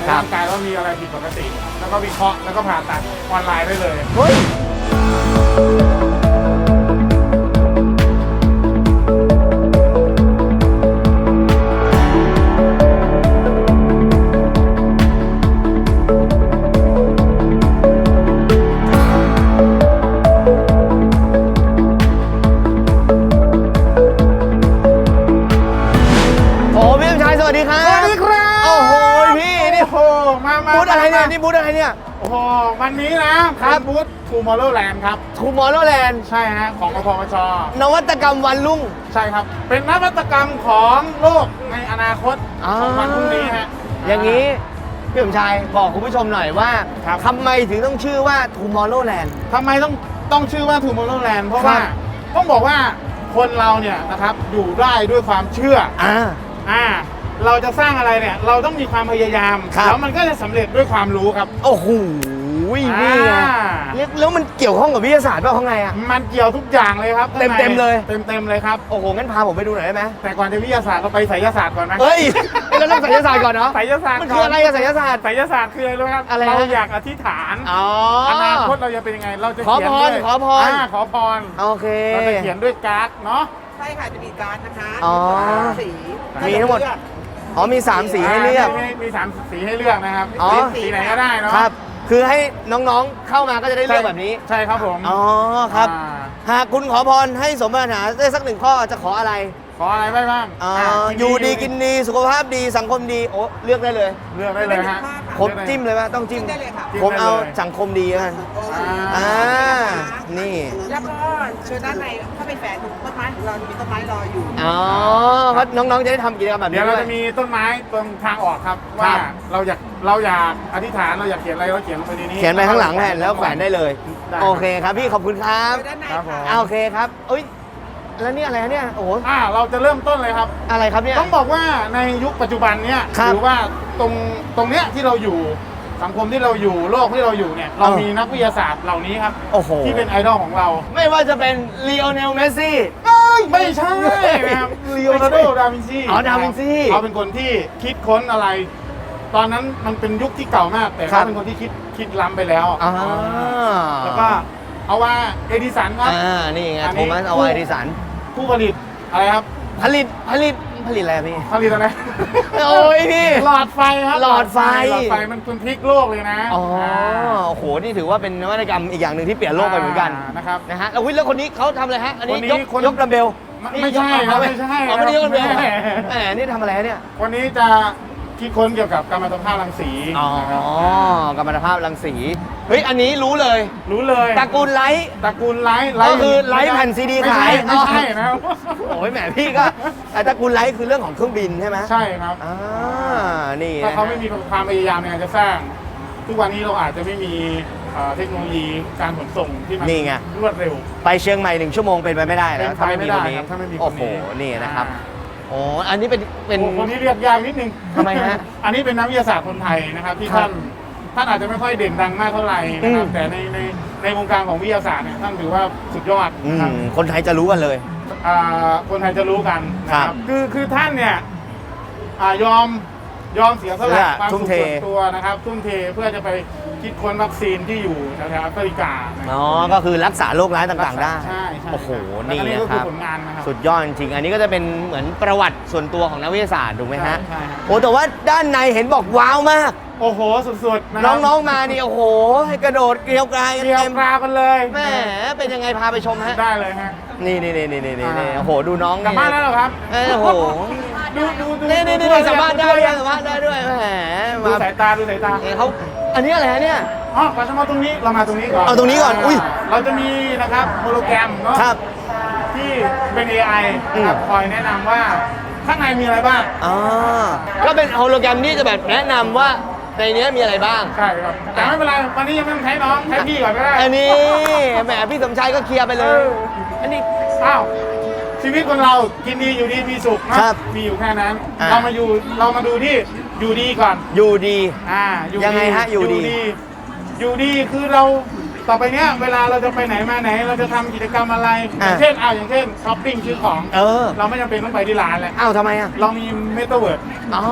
ในร่างกายว่ามีอะไรผิดปกติ แล้วก็วิเคราะห์แล้วก็ผ่าตัดออนไลน์ได้เลย เฮ้ย มอร์โลแลนด์ครับ ทูมอร์โลแลนด์ใช่ฮะของกพมช นวัตกรรมวันรุ่ง ใช่ครับ เป็นนวัตกรรมของโลกในอนาคตอ่า ของวันพรุ่งนี้ฮะ อย่างนี้พี่สมชายบอกคุณผู้ชมหน่อยว่าครับ ทำไมถึงต้องชื่อว่า Tomorrowland ทำไมต้องต้องชื่อว่าทูมอร์โลแลนด์เพราะครับว่าต้องบอกว่าคนเราเนี่ยนะครับอยู่ได้ด้วยความเชื่ออ่า อ่าเราจะสร้างอะไรเนี่ยเราต้องมีความพยายามครับ แล้วมันก็จะสำเร็จด้วยความรู้ครับ โอ้โห นี่ไงอ่า แล้วแล้วมันเกี่ยวข้องกับวิทยาศาสตร์ป่ะข้างในอะ มันเกี่ยวทุกอย่างเลยครับเต็มเต็มเลยเต็มเต็มๆเลยครับ โอ้โหงั้นพาผมไปดูหน่อยได้ไหมแต่ก่อนจะวิทยาศาสตร์เราไปไสยศาสตร์ก่อนไหมเฮ้ยเราต้องไสยศาสตร์ก่อนเนาะ ไสยศาสตร์มันคืออะไรอะไสยศาสตร์ ไสยศาสตร์คืออะไรรู้ไหมครับอะไรฮะ เราอยากอธิษฐานอ๋ออ อนาคตเราจะเป็นยังไงเราจะขอเขียนพรด้วยขอพราขอพรโอเค เราจะเขียนด้วยการ์ดเนาะ ใช่ค่ะจะมีการดนะคะอ๋อสีมีทั้งหมดอ๋อมี3สีให้เลือก มีมีสามสีให้เลือกนะครับอ๋อ สีไหนก็ได้เนาะครับ คือให้น้องๆเข้ามาก็จะได้เลือกแบบนี้ ใช่ครับผมอ๋อครับ อ่าหหากคุณขอพรให้สมปรารถนาได้สักหนึ่งข้อจะขออะไร ขออะไรไว้บ้างอ่าะอยู่ดีกินดีสุขภาพดีสังคมดีโอ้เลือกได้เลยเลือกได้เลยฮะผมจิ้มเลยไหมต้องจิ้มได้เลยค่ะผมเอาจิ้มได้เลยสังคมดีแล้วกันอ่าอ่านี่แล้วก็เชิญด้านในถ้าเป็นแฝดต้นไม้ของเราจะมีต้นไม้รออยู่ อ๋อเพราะน้องๆจะได้ทำกิจกรรมแบบเดี๋นี้ยวเราด้วย จะมีต้นไม้ตรงทางออกครับคว่ารับ เราอยากเราอยากอธิษฐานเราอยากเขียนอะไรเราเขียนลงไปในนี้ เขียนไปข้างหลังแผ่นแล้วแขวนได้เลย ได้โอเคครับพี่ขอบคุณครับ เชิญด้านในครับผมอ่าโอเคครับเอ้ย แล้วนี่อะไรฮะเนี่ย โอ้โห อ่าเราจะเริ่มต้นเลยครับ อะไรครับเนี่ย ต้องบอกว่าในยุคปัจจุบันเนี่ยครับ หรือว่าตรงตรงเนี้ยที่เราอยู่สังคมที่เราอยู่โลกที่เราอยู่เนี่ยเราเออมีนักวิทยาศาสตร์เหล่านี้ครับ โอ้โห ที่เป็นไอดอลของเรา ไม่ว่าจะเป็นลีโอเนลเมสซี่ ไม่ใช่นะครับลีโอนาร์โดดาวินซีอ๋อดาวินซีเขาเป็นคนที่คิดค้นอะไร ตอนนั้นมันเป็นยุคที่เก่ามาก แต่ครัเขาบ เป็นคนที่คิดคิดล้ำไปแล้วอ่าแล้วก็เอาว่าเอดิสันครับ อ่า นี่ไงอันโทนี้ มัสเอาไวดิสัน ผู้ผลิตอะไรครับ ผลิตผลิตผลิตอะไรอะพี่ ผลิตอะไร โอ้ยพี่ หลอดไฟครับหลอดไฟ หลอดไฟมันคุณพลิกโลกเลยนะอ๋อโอ้โหนี่ถือว่าเป็นนวัตกรรมอีกอย่างหนึ่งที่เปลี่ยนโลกไปเหมือนกันานะครับ นะฮะแล้ววิทย์แล้วคนนี้เขาทำอะไรฮะอันนี้คนนี้ยกคน ยกดัมเบลไม่นี่ไม่ใช่ยกครับเอาไม่ใช่อ๋อไม่ได้ยกดัมเบลไม่ใช่แหมนี่ทำอะไรฮะเนี่ย วันนี้จะคิดค้นเกี่ยวกับกัมมันตภาพรังสีอ๋อนะครับ กัมมันตภาพรังสี เฮ้ย อันนี้รู้เลย รู้เลยตระกูลไลท์ตระกูลไลท์ก็คือไลท์แผ่น CD ไม่ใช่ขายไม่ใช่นะครับโอ้ยแหมพี่ก็แต่ตระกูลไลท์คือเรื่องของเครื่องบินใช่ไหมใช่ครับอ่านี่ถ้านะเขาไม่มีความพยายามในการจะสร้าง ทุกวันนี้เราอาจจะไม่มีเอ่อเทคโนโลยีการขนส่งที่มันนี่ไงรวดเร็ว ไปเชียงใหม่หนึ่งชั่วโมงเป็นไปไม่ได้แล้วเป็นไปถ้าไม่มีคนนี้ไม่ได้ครับถ้าไม่มีคนนี้โอ้โหนี่นะครับอ่าโอ้อันนี้เป็นเป็นโอ้คนที่เรียกยากนิดนึงทำไมฮะอันนี้เป็นนักวิทยาศาสตร์คนไทยนะครับที่ครับท่าน ท่านอาจจะไม่ค่อยเด่นดังมากเท่าไหร่นะครับอืมแต่ในในในวงการของวิทยาศาสตร์เนี่ยท่านถือว่าสุดยอดอืนะครับมคนไทยจะรู้กันเลย อ่าคนไทยจะรู้กันนะคครัรับบคือคือท่านเนี่ยอ่ายอมยอมเสียสเพื่ละอความทุ่สุมขเท ส่วนตัวนะครับทุ่มเทเพื่อจะไปคิดค้นวัคซีนที่อยู่แถวๆแอฟริกานะอ๋อก็คือรักษาโรคร้ายต่างๆได้ ใช่ใช่โอ้โหแล้วนี่อันนี้ก็นะคคือรับ ผลงานนะครับ สุดยอดจริงๆอันนี้ก็จะเป็นเหมือนประวัติส่วนตัวของนักวิทยาศาสตร์ถูกไหมฮะ ใช่ใช่ครับ โอ้แต่ว่าด้านในเห็นบอกว้าวมาก โอ้โหสุดๆะครับน้องๆมานี่โอ้โห ให้กระโดดเกลียวกรายกันเรียวเต็มกราวกันเลยแหมเป็นยังไงพาไปชมฮะ ได้เลยฮะ นี่นี่นี่นี่นี่นี่อ่าโอ้โหดูน้องกลับบ้านแล้วเหรอครับ เอ้ยโอ้โหดูดูดูนี่นี่นี่ดูสัมภาษณ์ได้ดูด้วยสัมภาษณ์ได้ด้วยแหมดูมาสายตาดูสายตา เอ้ยเขาอันนี้อะไรฮะเนี่ย อ๋อก่อนจะมาตรงนี้เรามาตรงนี้ก่อนเอาตรงนี้ก่อนอุ๊ยเราจะมีนะครับโฮโลแกรมเนาะครับ ที่เป็น AI นะครับอืมคอยแนะนำว่าข้างในมีอะไรบ้างอ๋อก็เป็นโฮโลแกรมที่จะแบบแนะนำว่า ในเนี้ยมีอะไรบ้าง ใช่ครับ แต่ไม่เป็นไรวันนี้ยังไม่ต้องใช้น้องใช้พี่ก่อนก็ได้อันนี้แหมพี่สมชายก็เคลียร์ไปเลยเอออันนี้อ้าวชีวิตคนเรากินดีอยู่ดีมีสุขนะครับมีอยู่แค่นั้น อ่า เรามาอยู่เรามาดูที่อยู่ดีก่อน อยู่ดี อ่าอยู่ยังไงฮะอยู่ดี อยู่ดีคือเรา ต่อไปเนี้ยเวลาเราจะไปไหนมาไหน เราจะทำกิจกรรมอะไรออะย่างเช่นอ่าอย่างเช่นช้อปปิ้งซื้อของเออ เราไม่จำเป็นต้องไปที่ร้านเลยอ้าวทำไมอะ เรามีเมตาเวิร์ด อ๋อ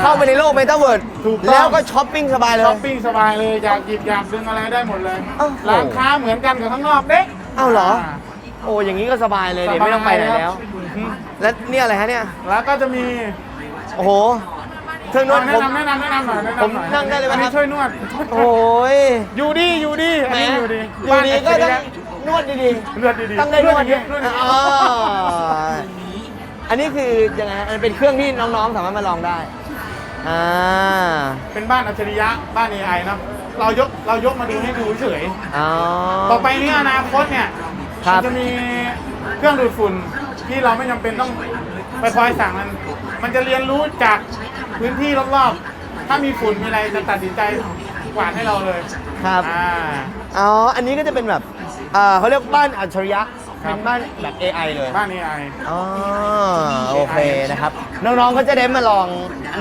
เข้าไปในโลกเมตาเวิร์ดถูกต้อง แล้วก็ช้อปปิ้งสบายเลย ช้อปปิ้งสบายเลยอยากหยิบอยากดึงอะไรได้หมดเลยโอ้โห ร้านค้าเหมือนกันกับข้างนอกเด้อ้าวเหรอ โอ้อย่างนี้ก็สบายเลยเดี๋ยวไม่ต้องไปไหนแล้วอืมแล้วเนี่ยอะไรฮะเนี่ย แล้วก็จะมีโอ้โห เครื่องนวดแนะผมนำแนะนำแนะนำหน่อยแนะผมนำหน่อยนั่งได้เลยไหมอันนี้ครับช่วยนวดโอ้ยอยู่ดีอยู่ดีอันแหมนี้อยู่ดีอยู่ดีก็ต้องนวดดีเลือดดีๆต้องได้นวดเยอะนวดอ๋ออันนี้คือยังไงฮะอันเป็นเครื่องที่น้องๆสามารถมาลองได้อ่าเป็นบ้านอัจฉริยะบ้าน AI เนอะเรายกเรายกมาดูให้ดูเฉย อ๋อ ต่อไปนี้อนาคตเนี่ยครับ มันจะมีเครื่องดูดฝุ่นที่เราไม่จำเป็นต้องไปคอยสั่งมัน มันจะเรียนรู้จาก พื้นที่รอบๆ ถ้ามีฝุ่นมีอะไรจะตัดสินใจกวาดให้เราเลยครับ อ่า อ๋อ อันนี้ก็จะเป็นแบบอ่าเขาเรียกบ้านอัจฉริยะ ครัเป็บนบ้านแบบ AI เลย บ้าน AI อ๋อ โอเคนะครับ น้องๆก็จะได้มาลอง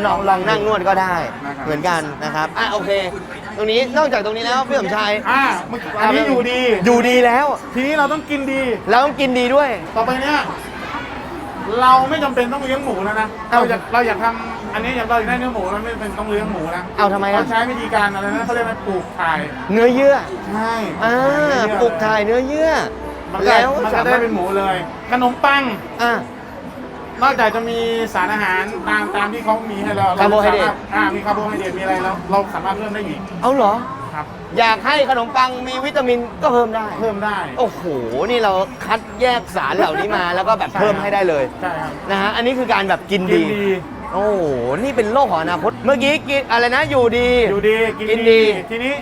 ลองลองนั่งนวดก็ได้ นะครับ เหมือนกันนะครับ อะโอเค ตรงนี้นอกจากตรงนี้แล้วพี่สมชายอ่าเมื่อกี้อันนี้อยู่ดี อยู่ดีแล้ว ทีนี้เราต้องกินดีแล้วต้องกินดีด้วย ต่อไปเนี้ยเราไม่จำเป็นต้องเลี้ยงหมูแล้วนะเอ้าเราอยากเราอยากทำ อันนี้อยากเราอยากได้เนื้อหมูเราไม่จำเป็นต้องเลี้ยงหมูนะเอาทำไมเราอะใช้วิธีการอะไรนะเขาเรียกว่าปลูกถ่ายเนื้อเยื่อใช่อ่าปลูกถ่ายเนื้อเยื่อ มันก็แล้วมันสาก็ได้มารถเป็นหมูเลยขนมปัง อะ นอกจากจะมีสารอาหารตามตามที่เขามีให้เราคาร์โบไฮเดรต สามารถอ่ามีคาร์โบไฮเดรตมีอะไรแล้วเราสามารถเพิ่มได้อีกเอาเหรอ ครับ อยากให้ขนมปังมีวิตามินก็เพิ่มได้ เพิ่มได้ โอ้โห นี่เราคัดแยกสารเหล่านี้มา แล้วก็แบบเพิ่มให้ได้เลยใช่ครับ นะฮะ อันนี้คือการแบบกินกินดีดี โอ้โหนี่เป็นโลกของอนาคต เมื่อกี้กินอะไรนะอยู่ดี อยู่ดีกินกินดี ทีนี้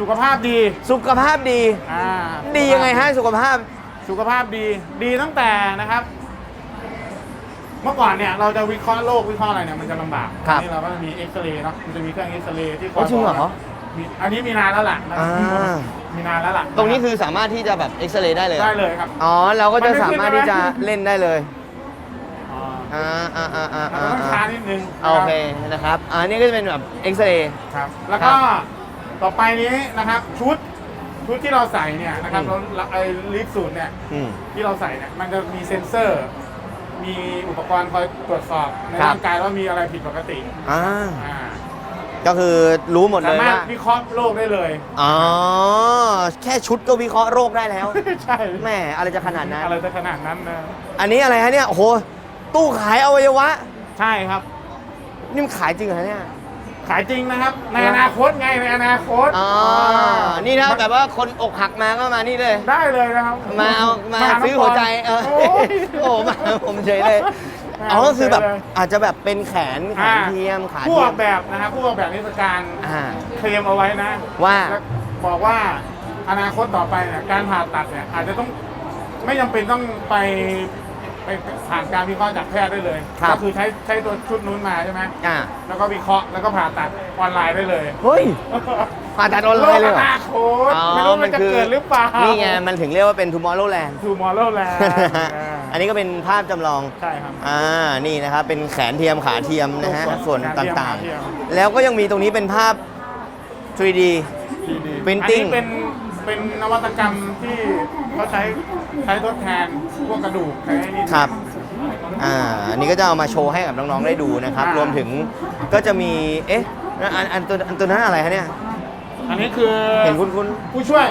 สุขภาพดีสุขภาพดี อ่าดียังไงฮะสุขภาพ สุขภาพดีดีตั้งแต่นะครับ เมื่อก่อนเนี่ยเราจะวิเคราะห์โรควิเคราะห์อะไรเนี่ยมันจะลำบากครับ อันนี่เราก็จะมีเอ็กซเรย์เนาะมันจะมีเครื่องเอ็กซเรย์ที่คอ๋ออยจริงเหรอบกมีอันนี้มีนานแล้วล่ะอ่า มีนานแล้วล่ะตรงนี้คือสามารถที่จะแบบเอ็กซเรย์ได้เลยได้เลยครับ อ๋อเราก็จะมันไม่สามารถขึ้นที่จะใช่ไหมเล่นได้เลย อ๋ออ่าอ่าอ่าอ่าเราต้องช้านิดนึงนะรับโอเคนะครับอ่านี่ก็จะเป็นแบบเอ็กซเรย์ ครับ แล้วก็ต่อไปนี้นะครับชุดชุดที่เราใส่เนี่ยนะครับอืม เราไอ้ลิฟสูตรเนี่ยอืม ที่เราใส่เนี่ยมันจะมีเซ็นเซอร์ มีอุปกรณ์คอยตรวจสอบในครับ ร่างกายว่ามีอะไรผิดปกติอ่าอ่าก็คือรู้หมดเลสายมารถว่าวิเคราะห์โรคได้เลย อ๋อแค่ชุดก็วิเคราะห์โรคได้แล้ว ใช่แหม่อะไรจะขนาดนั้น อะไรจะขนาดนั้นนะ อันนี้อะไรฮะเนี่ยโอ้โห ตู้ขายอวัยวะ ใช่ครับ นี่มันขายจริงเหรอเนี่ย ขายจริงนะครับ ในอนาคตไงในอนาคตอ๋อ นี่ถ้าแบบว่าคนอกหักมาก็มานี่เลย ได้เลยนะครับมาเอามาน้งซื้อหัวใจเออโอ้ยโอ้มาผมเฉยเลยมาอ๋อก็คือแบบเฉยเลยอาจจะแบบเป็นแขนแขนอ่าเทียมขาผู้เทีอยอมกแบบนะครับผู้ออกแบบนิสการอ่าเคลมเอาไว้นะ ว่าแล้วบอกว่าอนาคตต่อไปเนี่ยการผ่าตัดเนี่ยอาจจะต้องไม่จำเป็นต้องไป ไปผ่านการวิเคราะห์จากแพทย์ได้เลย ครับ ก็คือใช้ใช้ตัวชุดนู้นมาใช่ไหมอ่าแล้วก็วิเคราะห์แล้วก็ผ่าตัดออนไลน์ได้เลยเฮ้ยผ่าตัดออนไลน์เลยเหรอโกอนาคตไม่รู้มันจะเกิดหรือเปล่า นี่ไง มันถึงเรียกว่าเป็น tomorrowland ทูมอร์โลแลนด์อันนี้ก็เป็นภาพจำลอง ใช่ครับ อ่า นี่นะครับ เป็นแขนเทียมขาเทียมนะฮะ ส่วนส่วนแขนเทียมต่างขาเทียมๆแล้วก็ยังมีตรงนี้เป็นภาพ 3D ดี Printing อันนี้เป็น เป็นนวัตกรรมที่เขาใช้ใช้ทดแทนพวกกระดูกใช้นี่ครับ อ่า อันนี้ก็จะเอามาโชว์ให้กับน้องๆได้ดูนะครับอ่ารรวมถึงก็จะมี เอ๊ะ อันอันตัวอันตัวนั้นอะไรฮะเนี่ย อันนี้คือเห็นคุณคุณผู้ช่วย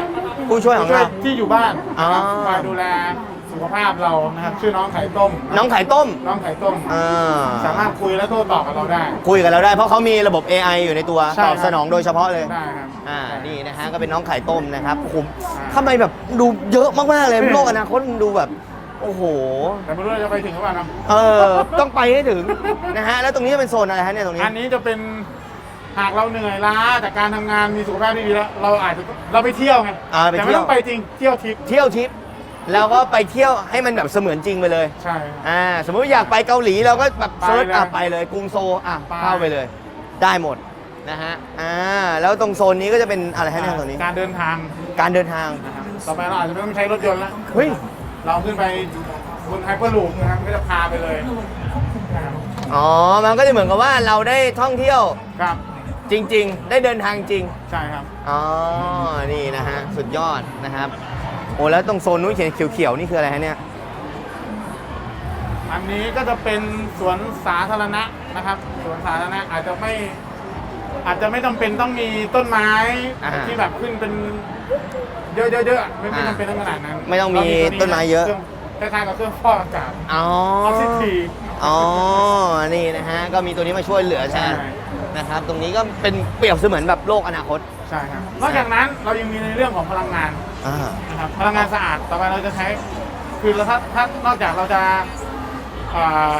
ผู้ช่วยของเรา ที่อยู่บ้านอ๋อนะครับคอยดูแลสุ ขภาพเรานะครับชื่อน้องไข่ต้มน้องไข่ต้มน้องไข่ต้ม อ่าสามารถคุยและโต้ตอบกับเราได้ คุยกับเราได้ เพราะเขามีระบบ AI อยู่ในตัวใช่ตอบครับสนองโดยเฉพาะเลยได้ครับ อ่านี่นะฮะก็เป็นน้องไข่ต้มนะครับโอ้โหอ่าทำไมแบบดูเยอะมากๆเลยโลกอนาคตมันดูแบบ โอ้โห แต่ไม่รู้เราจะไปถึงหรือเปล่านะเออต้องไปให้ถึงนะฮะแล้วตรงนี้เป็นโซนอะไรฮะเนี่ยตรงนี้ อันนี้จะเป็นหากเราเหนื่อยล้าจากการทำงานมีสุขภาพที่ดีแล้ว เราอาจจะเราไปเที่ยวไงอ่าไปแต่เที่ไม่ยว ต้องไปจริงเที่ยวทิปเที่ยวทริป แล้วก็ไปเที่ยวให้มันแบบเสมือนจริงไปเลย ใช่ครับ อ่าสมมติว่าอยากไปเกาหลีเราก็แบบไปเซิร์ชเลยอะไปเลยกรุงโซลอะไป เข้าไปเลย ได้หมดนะฮะอ่าแล้วตรงโซนนี้ก็จะเป็นอะไรฮะเนี่ยตรงนี้ การเดินทางการเดินทาง นะครับต่อไปเราอาจจะไม่ต้องใช้รถยนต์แล้วเฮ้ย เราขึ้นไปบนไฮเปอร์ลูปนะครับก็จะพาไปเลยนะครับอ๋อ มันก็จะเหมือนกับว่าเราได้ท่องเที่ยวครับ จริง ๆ ได้เดินทางจริง ใช่ครับ อ๋อ นี่นะฮะ สุดยอดนะครับโอ้แล้วตรงโซนนู้นเขียนเขียวๆนี่คืออะไรฮะเนี่ย อันนี้ก็จะเป็นสวนสาธารณะนะครับ สวนสาธารณะอาจจะไม่อาจจะไม่จำเป็นต้องมีต้นไม้อ่าที่แบบขึ้นเป็นเยอะๆๆไม่ไม่อ่าจำเป็นต้องขนาดนั้นไม่ต้องมีราต้นไม้เยอะครื่องคล้ายๆกับเครื่องฟอกอากาศอ๋อ ออกซิทีอ๋อ นี่นะฮะ ก็มีตัวนี้มาช่วยเหลือแทนใช่ นะครับ ตรงนี้ก็เป็นเปรียบเสมือนแบบโลกอนาคต ใช่ครับนอกจากนั้นเรายังมีในเรื่องของพลังงาน อ่า นะครับพลังงานสะอาดต่อไปเราจะใช้คือเราถ้าถ้านอกจากเราจะอ่า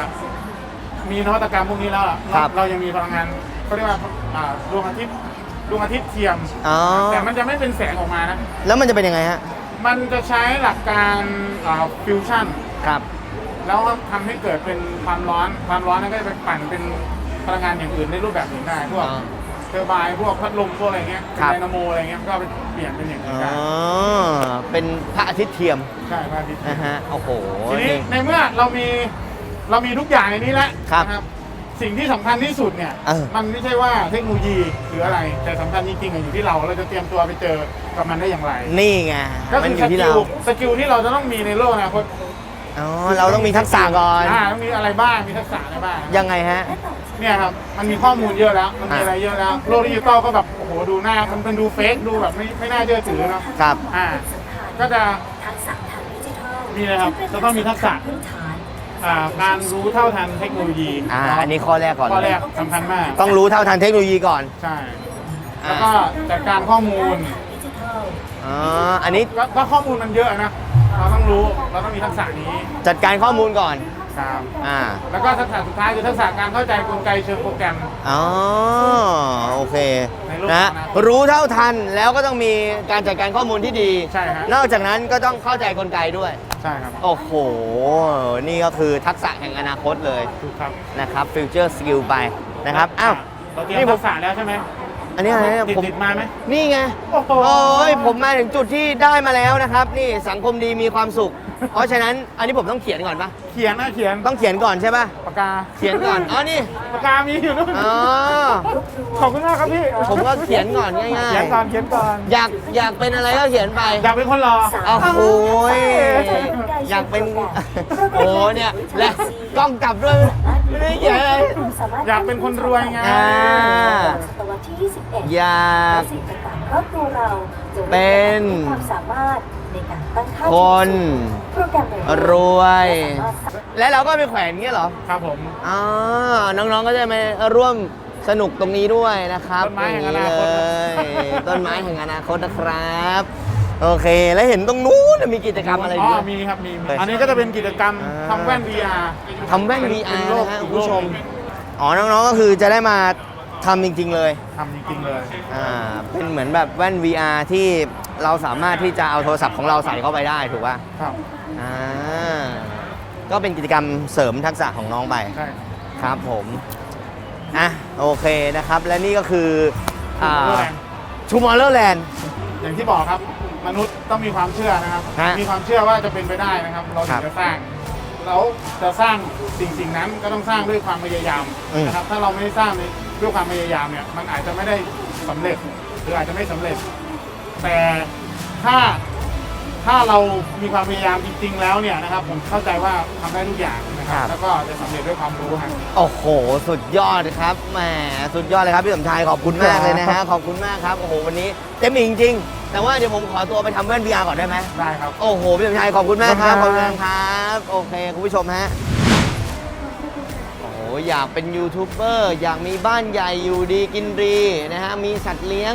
มีนวัตกรรมพวกนี้แล้วอะครับ เรายังมีพลังงานเขาเรียกว่าอ่าดวงอาทิตย์ดวงอาทิตย์เทียม อ๋อ แต่มันจะไม่เป็นแสงออกมานะ แล้วมันจะเป็นยังไงฮะ มันจะใช้หลักการฟิวชั่น ครับ แล้วก็ทำให้เกิดเป็นความร้อน ความร้อนนั้นก็จะไปปั่นเป็นพลังงานอย่างอื่นได้รูปแบบอื่นได้พวกอ๋อ เทอร์ไบน์พวกพัดลมพวกอะไรเงี้ยครับ ไดนาโมอะไรเงี้ยก็เอาไปเปลี่ยนเป็นอย่างอ๋อื่อนได้เป็นพระอาทิตย์เทียมใช่พระอาทิตย์นะฮะ โอ้โห ทีนี้นี่ในเมื่อเรามีเรามีทุกอย่างในนี้แล้วครับนะสิ่งที่สำคัญที่สุดเนี่ยเออ มันไม่ใช่ว่าเทคโนโลยีหรืออะไรแต่สำคัญจริงๆอะอยู่ที่เราเราจะเตรียมตัวไปเจอกับมันได้อย่างไรนี่ไง ก็มันคืออสยู่ที่กิเรา ลสกิลที่เราจะต้องมีในโลกอนาคต อ๋อ เราต้องมีทักษะก่อนอ่าต้องมีอะไรบ้าง มีทักษะอะไรบ้าง ยังไงฮะ เนี่ยครับมันมีข้อมูลเยอะแล้ว มันมีอะอะไรเยอะแล้วโลกดิจิตอลก็แบบโอ้โหดูหน้ามันเป็นดูเฟกดูแบบไม่ไม่น่าเชื่อถือเนาะครับอ่าก็จะทักษะทางดิจิทัลมีอะไรครับจะต้องมีทักษะพื้นฐานอ่าการรู้เท่าทันเทคโนโลยีอ่าอันนี้ข้อแรกก่อนข้อเลแรยกสำคัญมาก ต้องรู้เท่าทันเทคโนโลยีก่อนใช่อ่าแล้วก็จัดการข้อมูลดิจิทัลอ๋ออันนี้ก็ก็ข้อมูลมันเยอะนะเราต้องรู้เราต้องมีทักษะนี้ จัดการข้อมูลก่อน ครับอ่า แล้วก็ทักษะสุดท้ายคือทักษะการเข้าใจกลไกเชิงโปรแกรม อ๋อ โอเคในโลกนะอนาคตรู้เท่าทันแล้วก็ต้องมีการจัดการข้อมูลที่ดี ใช่ครับนอกจากนั้นก็ต้องเข้าใจกลไกด้วย ใช่ครับโอ้โห นี่ก็คือทักษะแห่งอนาคตเลยถูกครับนะครับฟิวเจอร์สกิลไปนะครับ อ้าว เราเตรียมนี่ผทัมกษะแล้วใช่ไหมอันนี้อะไรเนี่ยติดผม ติดมาไหม นี่ไง โอ้โห โอ้ย ผมมาถึงจุดที่ได้มาแล้วนะครับ นี่สังคมดีมีความสุข เพราะฉะนั้นอันนี้ผมต้องเขียนก่อนปะ เขียนนะเขียนต้องเขียนก่อนใช่ปะปากกาเขียนก่อน อ๋อ นี่ ปากกามีอยู่นู่นอ๋อ ขอบคุณมากครับพี่ผมก็เขียนก่อนง่ายเขียนก่อนเขียนก่อน ๆ อยากอยากเป็นอะไรก็เขียนไป อยากเป็นคนรอ โอ้โหยอยากเป็น โอ้เนี่ย และกล้องกลับด้วย ไม่ได้เขียนอะไร อยากเป็นคนรวยไง อ่า ศตวรรษที่ 21อยากสิ่งต่างๆรอบตัวเราจะเป็นมีความสามารถ ในการตั้งค่าคนโปรแกรมเรียนรวย สามารถและเราก็ไปแขวนอย่างเงี้ยเหรอครับผมอ๋อน้องๆก็จะมาร่วมสนุกตรงนี้ด้วยนะครับต้นไม้แห่งอนาคตเลยต้นไม้แห่งอนาคตนะครับ โอเค แล้วเห็นตรงนู้นมีกิจกรรมอะไรอ๋ด้อวย มีครับมีมี เฮ้ยอันนี้ก็จะเป็นกิจกรรมอ่า ทำแว่น VR ทำแว่น เป็ VR เป็นโลกนะฮะอีกคุณผู้ชมโลกหนึ่งอ๋อ น้องๆ ก็คือจะได้มาทำจริงๆเลย ทำจริงๆเลย อ่า เป็นเหมือนแบบแว่น VR ที่ เราสามารถที่จะเอาโทรศัพท์ของเราใส่เข้าไปได้ถูกป่ะครับอ่าก็เป็นกิจกรรมเสริมทักษะของน้องไป ใช่ครับผมอะโอเคนะครับ และนี่ก็คืออ่า Tomorrowland อย่างที่บอกครับ มนุษย์ต้องมีความเชื่อนะครับ ฮะมีความเชื่อว่าจะเป็นไปได้นะครับ เราคถึรับงจะสร้างแล้วจะสร้างสิ่งสิ่งนั้นก็ต้องสร้างด้วยความพยายามอืม นะครับ ถ้าเราไม่ได้สร้างด้วยความพยายามเนี่ย มันอาจจะไม่ได้สำเร็จ หรืออาจจะไม่สำเร็จ แต่ถ้าถ้าเรามีความพยายามจริง ๆ แล้วเนี่ยนะครับผมเข้าใจว่าทำได้ทุกอย่างนะครับแล้วก็จะสำเร็จด้วยความรู้ครับ โอ้โห สุดยอดครับแหมสุดยอดเลยครับพี่สมชายขอบคุณมากเลยนะฮะขอบคุณมากครับโอ้โหวันนี้เต็มอิ่มจริงๆแต่ว่าเดี๋ยวผมขอตัวไปทำแว่น VR ก่อนได้ไหม ได้ครับ โอ้โหพี่สมชายขอบคุณมากครับขขออบบคุคุณณคครัรับ โอเค คุณผู้ชมฮะโอ้โห อยากเป็นยูทูบเบอร์อยากมีบ้านใหญ่อยู่ดีกินดีนะฮะ มีสัตว์เลี้ยง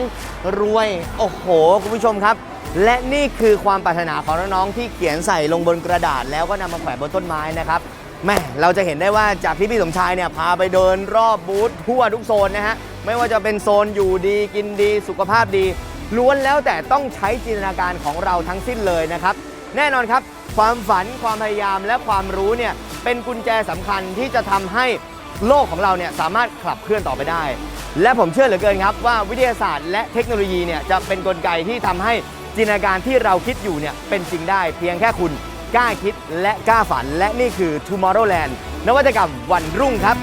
รวย โอ้โห คุณผู้ชมครับ และนี่คือความปรารถนาของน้องๆที่เขียนใส่ลงบนกระดาษ แล้วก็นำมาแขวนบนต้นไม้นะครับแม่เราจะเห็นได้ว่าจากที่พี่สมชายเนี่ยพาไปเดินรอบบูธทั่วทุกโซนนะฮะไม่ว่าจะเป็นโซนอยู่ดีกินดีสุขภาพดี ล้วนแล้วแต่ต้องใช้จินตนาการของเราทั้งสิ้นเลยนะครับ แน่นอนครับ ความฝันความพยายามและความรู้เนี่ย เป็นกุญแจสำคัญที่จะทำให้โลกของเราเนี่ยสามารถขับเคลื่อนต่อไปได้ และผมเชื่อเหลือเกินครับว่าวิทยาศาสตร์และเทคโนโลยีเนี่ยจะเป็นนกลไกที่ทำให้จินตนาการที่เราคิดอยู่เนี่ยเป็นจริงได้ เพียงแค่คุณกล้าคิดและกล้าฝัน และนี่คือ Tomorrowland นวัตกรรมวันรุ่งครับ